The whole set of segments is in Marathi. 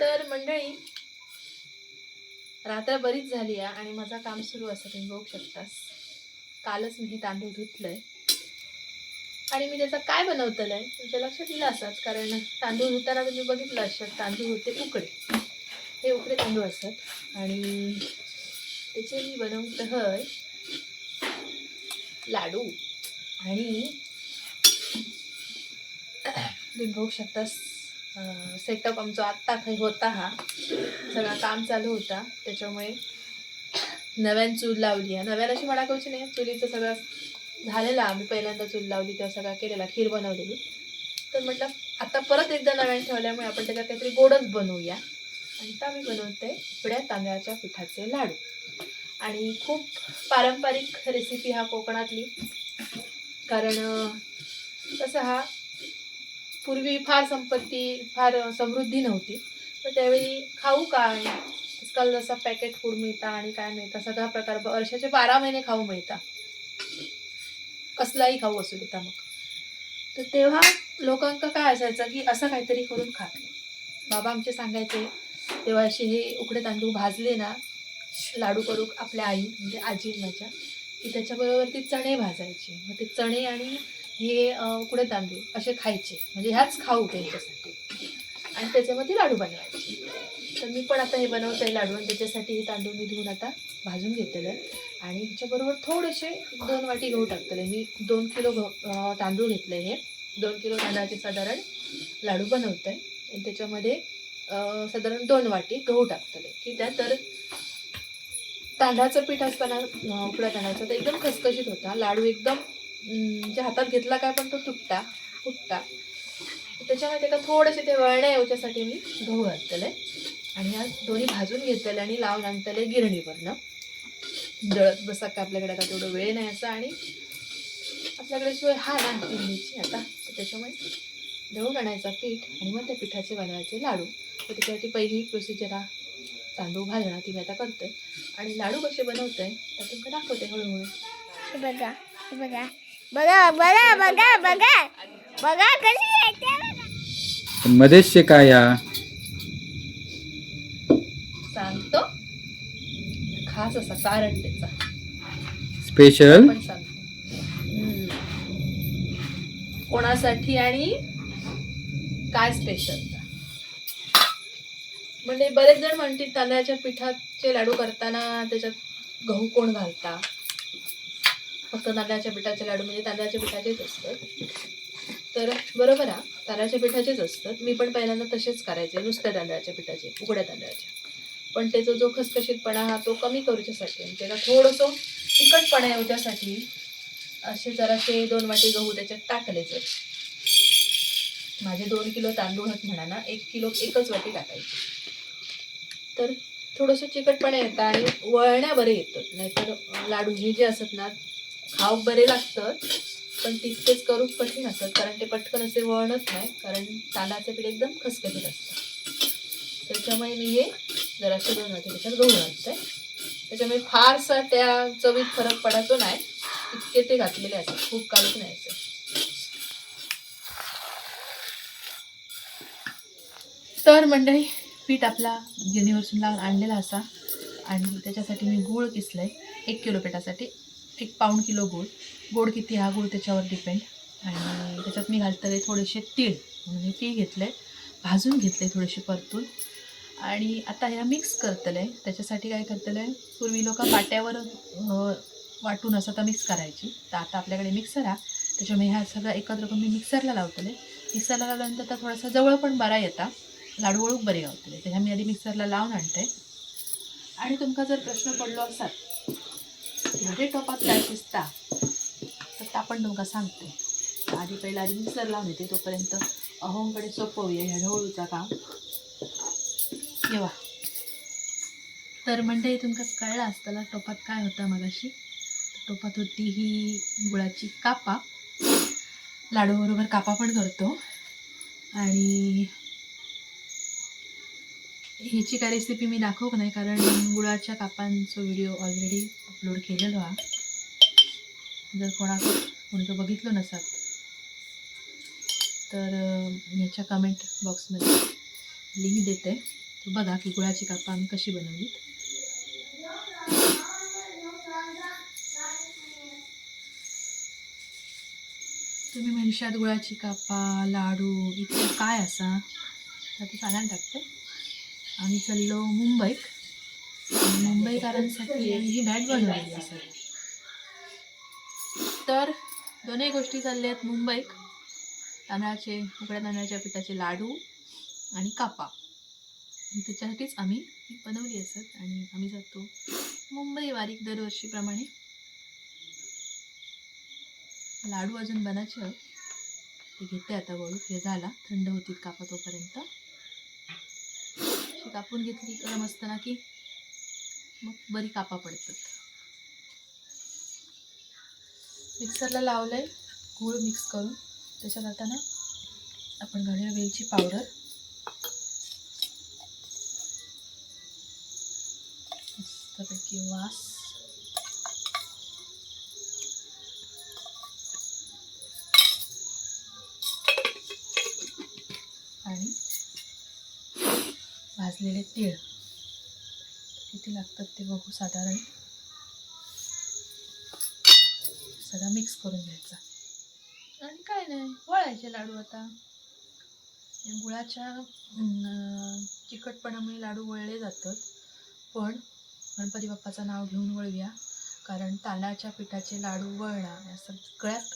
तर मंडळी रात्र बरीच झाली आहे आणि माझं काम सुरू असं तुम्ही बघू शकतास. कालच मी हे तांदूळ धुतलंय. आणि मी त्याचं काय बनवतलं आहे तुमच्या लक्षात दिलं असंच कारण तांदूळ धुताना तुम्ही बघितलं असत तांदूळ होते उकडे. हे उकडे तांदूळ असतात. आणि त्याचे मी बनवत हय लाडू. आणि तुम्ही बघू शकतास सेटअप आमचा आत्ता काही होता हा. सगळा काम चालू होता. त्याच्यामुळे नव्यान चूल लावली आहे. नव्यान अशी म्हणा करूची नाही. चुलीचं सगळं झालेलं आम्ही पहिल्यांदा चूल लावली तेव्हा सगळा केलेला खीर बनवलेली. तर म्हटलं आता परत एकदा नव्यान ठेवल्यामुळे आपण त्याच्यात काहीतरी गोडच बनवूया. आणि तर आम्ही बनवते पिढ्या तांदळाच्या पिठाचे लाडू. आणि खूप पारंपरिक रेसिपी हा कोकणातली. कारण तसं कसं हा पूर्वी फार संपत्ती फार समृद्धी नव्हती. तर त्यावेळी खाऊ काय? आजकाल जसा पॅकेट फूड मिळता आणि काय मिळतं सगळा प्रकार वर्षाचे बारा महिने खाऊ मिळता. कसलाही खाऊ असू देता मग तर तेव्हा लोकांका काय असायचं की असं काहीतरी करून खा. बाबा आमचे सांगायचे तेव्हा असे हे उकडे तांदूळ भाजले ना लाडू करू आपल्या आई म्हणजे आजी माझ्या की त्याच्याबरोबर ती चणे भाजायची. मग ते चणे आणि हे अं, उकडे तांदूळ? असे खायचे. म्हणजे ह्याच खाऊ त्यांच्यासाठी आणि त्याच्यामध्ये लाडू बनवायचे. तर मी पण आता हे बनवते लाडू आणि त्याच्यासाठी हे तांदूळ मी धुवून आता भाजून घेतलेलं. आहे आणि ह्याच्याबरोबर थोडेसे दोन वाटी गहू टाकलेले मी दोन किलो गहू तांदूळ घेतले हे. दोन किलो तांदळाचे साधारण लाडू बनवते. आणि त्याच्यामध्ये साधारण दोन वाटी गहू टाकतले. की त्या तर तांदळाचं पीठ असताना अं, उकड्या तांदळाचा तर एकदम खसखशीत होता. लाडू एकदम म्हणजे जे हातात घेतला काय पण तो तुटता फुटता. त्याच्यामध्ये का थोडेसे ते वळण्या येवच्यासाठी मी गहू घातलेले आणि या दोन्ही भाजून घेतलेले आणि लावून आणतले गिरणीवरनं. दळत बसा का आपल्याकडे आता तेवढं वेळ नाही असं आणि आपल्याकडे सोय हा ना गिरणीची आता. त्याच्यामुळे दळून आणायचा पीठ आणि मग त्या पिठाचे बनवायचे लाडू. तर त्याच्यासाठी पहिली प्रोसिजर हा तांदूळ भाजणं ती मी आता करते आणि लाडू कसे बनवते तर तुमचं दाखवते हळूहळू. बघा बघा. बघा बघा बघा बघा. बघा कशी येते बघा. मध्येच शे काय या? सांगतो. खास असा कारण त्याचा स्पेशल पण सांगतो. हम्म. कोणासाठी आणि काय स्पेशल म्हणजे बरेच जण म्हणतील तांदळाच्या पिठाचे लाडू करताना त्याच्यात गहू कोण घालता? फक्त तांदळाच्या पिठाचे लाडू म्हणजे तांदळाच्या पिठाचेच असतात. तर बरोबर आहे तांदळाच्या पिठाचेच असतात. मी पण पहिल्यांदा तसेच करायचे नुसत्या तांदळाच्या पिठाचे उघड्या तांदळाच्या. पण त्याचा जो खसखशीतपणा हा तो कमी करूच्यासाठी आणि त्याला थोडंसं तिखटपणा येऊच्यासाठी असे जरासे दोन वाटी गहू त्याच्यात टाकले जर माझे दोन किलो तांदूळ आहेत म्हणा ना एक किलो एकच वाटी टाकायची. तर थोडंसं चिकटपणा येतं आणि वळण्यावर येतं. नाहीतर लाडू हे जे असतात ना खाऊ बरे लागतात पण तितकेच करू कठीण असतात कारण ते पटकन असे वळणच नाही कारण तांदळाचं पीठ एकदम खसखसीत असतं त्याच्यामुळे मी हे जराशे दोन वाटी त्याच्यात गहू घालते. त्याच्यामुळे फारसा त्या चवीत फरक पडायचो नाही इतके ते घातलेले असतात खूप काढूच नाही असं. तर मंडळी पीठ आपला गिरणीवरसून लावून आणलेला असा आणि त्याच्यासाठी मी गूळ किसलं आहे एक किलो पिठासाठी. एक पाऊण किलो गूळ. गोड किती हा गूळ त्याच्यावर डिपेंड आणि त्याच्यात मी घालतले थोडेसे तीळ. म्हणजे तीळ घेतले. भाजून घेतले थोडेसे परतून. आणि आता ह्या मिक्स करतले. त्याच्यासाठी काय करतले? पूर्वी लोक पाट्यावर वाटून असं तर मिक्स करायची. तर आता आपल्याकडे मिक्सर आहे त्याच्यामुळे ह्या सगळं एकत्र करून मी मिक्सरला लावतले. मिक्सरला लावल्यानंतर आता थोडासा जवळ पण बरा येता. लाडू वळूक बरे गावतले. त्याच्या मी आधी मिक्सरला लावून आणते. आणि तुमका जर प्रश्न पडलो असाल म्हणजे टोपात काय शिजता तर आपण पण तुमका सांगते. आधी पहिला आधी मिक्सर लावून येते तोपर्यंत अहोंकडे सोपं ह्या ढवळूचा काम. येवा. तर म्हणजे तुमका कळलं असताना टोपात काय होतं मगाशी? टोपात होती ही गुळाची कापा. लाडूबरोबर कापा पण करतो. आणि ह्याची काय रेसिपी मी दाखवू नाही? कारण गुळाच्या कापांचा व्हिडिओ ऑलरेडी अपलोड केलेलो हा जर कोणा कोणी तो बघितलं नसाल तर याच्या ह्याच्या कमेंट बॉक्समध्ये लिंक देते. तो बघा की गुळाची कापा आम्ही कशी बनवलीत. तुम्ही म्हणशात गुळाची कापा लाडू इतकं काय असा? तर ते सांगायला टाकते. आम्ही चाललो मुंबईत. मुंबईकरांसाठी ही बॅट बनवलेली आहे सर. तर दोन्ही गोष्टी चालल्या आहेत मुंबईत. तांदळाचे उकड्या तांदळाच्या पिठाचे लाडू आणि कापा. त्याच्यासाठीच आम्ही बनवली असत आणि आम्ही जातो मुंबई वारीक दरवर्षीप्रमाणे. लाडू अजून बनायचे ते घेते आता वळू हे झाला. थंड होतील कापा तोपर्यंत. कापून घेतली गरम असताना की मग बरी कापा पडतात. मिक्सरला लावलंय गूळ मिक्स करून. त्याच्यात आता ना आपण घालूया वेलची पावडर. मस्तपैकी वास. आणि भाजलेले तीळ. किती लागतात ते बघू साधारण. सगळा मिक्स करून घ्यायचा. आणि काय नाही वळायचे लाडू आता. गुळाच्या चिकटपणामुळे लाडू वळले जातात. पण गणपती बाप्पाचं नाव घेऊन वळूया. कारण तांदळाच्या पिठाचे लाडू वळणा या सगळ्यात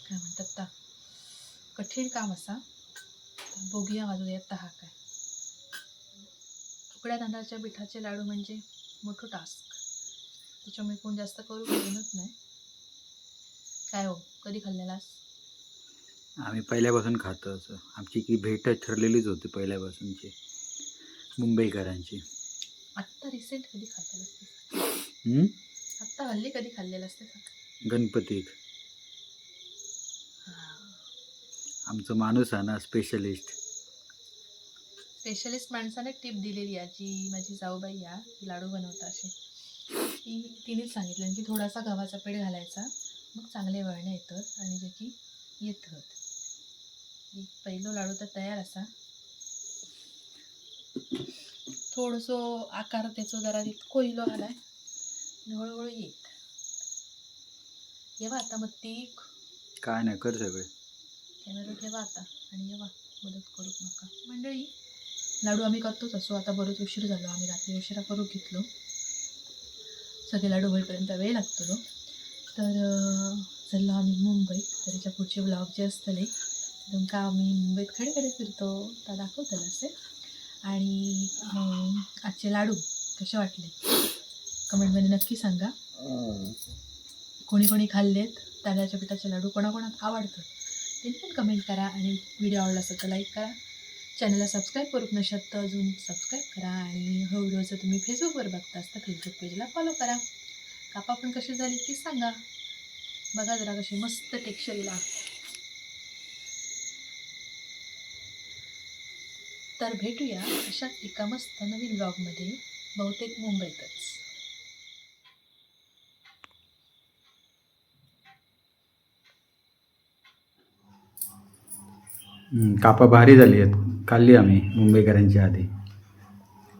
काय म्हणतात ता कठीण काम असा. तर बघूया वाजूया हा काय. उकड्या तांदळाच्या पिठाचे लाडू म्हणजे मोठं टास्क त्याच्यामुळे कोण जास्त करू घेणत नाही. काय हो कधी खाल्लेलास आम्ही पहिल्यापासून खातो असं. आमची की भेट ठरलेलीच होती पहिल्यापासूनची. मुंबईकरांची. आत्ता रिसेंट कधी खाल्लेलं? आत्ता हल्ली कधी खाल्लेलं असते गणपतीत आमचं माणूस आहे ना स्पेशलिस्ट स्पेशलिस्ट माणसाने टिप दिलेली आहे जी माझी जाऊबाई या लाडू बनवता अशी. ती तिनेच सांगितलं की थोडासा गव्हाचा पेठ घालायचा. मग चांगले वळणे येतात आणि जे की येतात पहिलो लाडू तर तयार असा. थोडंसो आकार त्याचो जरा इतको इलो आलाय. हळूहळू येत. येवा आता मग ती काय नाही कर सगळे. कॅमेरा ठेवा आता आणि येवा. मदत करू नका. मंडळी लाडू आम्ही करतोच असो. आता बरोच उशीर झालो. आम्ही रात्री उशिरा करू घेतलो. सगळे लाडू होईपर्यंत वेळ लागतो तर चला चाललो आम्ही मुंबईत. तर त्याच्या पुढचे ब्लॉग जे असतले तुमका आम्ही मुंबईत खडेकडे फिरतो त्या दाखवतलं असे. आणि आजचे लाडू कसे वाटले? कमेंटमध्ये नक्की सांगा. कोणी कोणी खाल्लेत? तांदळाच्या पिठाचे लाडू कोणाकोणात आवडतात? ते पण कमेंट करा आणि व्हिडिओ आवडला असेल तर लाईक करा. चॅनलला सबस्क्राईब करूक नशात तर अजून सबस्क्राईब करा आणि हा व्हिडिओ जर तुम्ही फेसबुकवर बघता असता फेसबुक पेजला फॉलो करा. कापा पण कशी झाली ती सांगा. बघा जरा कशी मस्त टेक्स्चरला तर भेटूया अशाच एका मस्त नवीन ब्लॉगमध्ये बहुतेक मुंबईतच. कापा भारी झाली आहेत. खाल्ली आम्ही मुंबईकरांच्या आधी.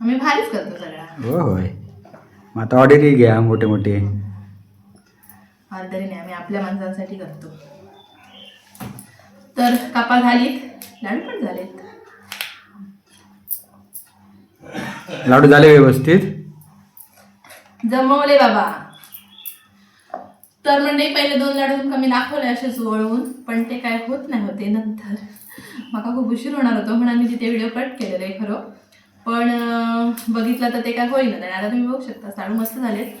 आम्ही भारीच करतो सगळा हो होय. मग आता ऑर्डरही घ्या मोठे मोठे तरी नाही आम्ही आपल्या माणसांसाठी करतो. तर कापा झालीत लाडू पण झालेत. लाडू झाले व्यवस्थित? जमवले बाबा. तर म्हणजे पहिले दोन लाडू कमी दाखवले असेच वळवून पण ते काय होत नाही होते नंतर. मला खूप उशीर होणार होतो म्हणून मी तिथे व्हिडिओ कट केलेले आहे खरं. पण बघितलं तर ते काय होईना नाही आता तुम्ही बघू शकता लाडू मस्त झालेत.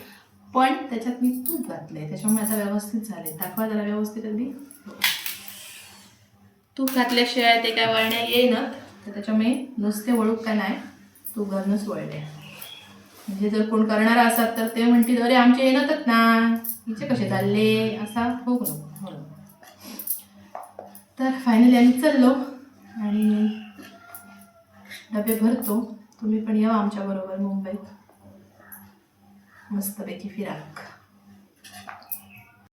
पण त्याच्यात मी तूप घातले त्याच्यामुळे आता व्यवस्थित झाले दाखवा जरा व्यवस्थित अगदी. तूप घातल्याशिवाय ते काय वळण्या येईनात तर त्याच्यामुळे नुसते वळूक काय नाही तूप घालूनच वळले. म्हणजे जर कोण करणारा असतात तर ते म्हणतील अरे आमचे येणतच ना. हिचे कसे चालले? असा होऊ नको. म्हणून तर फायनली आम्ही चाललो आणि डबे भरतो. तुम्ही पण या आमच्याबरोबर मुंबईत. मस्तपैकी फिराक.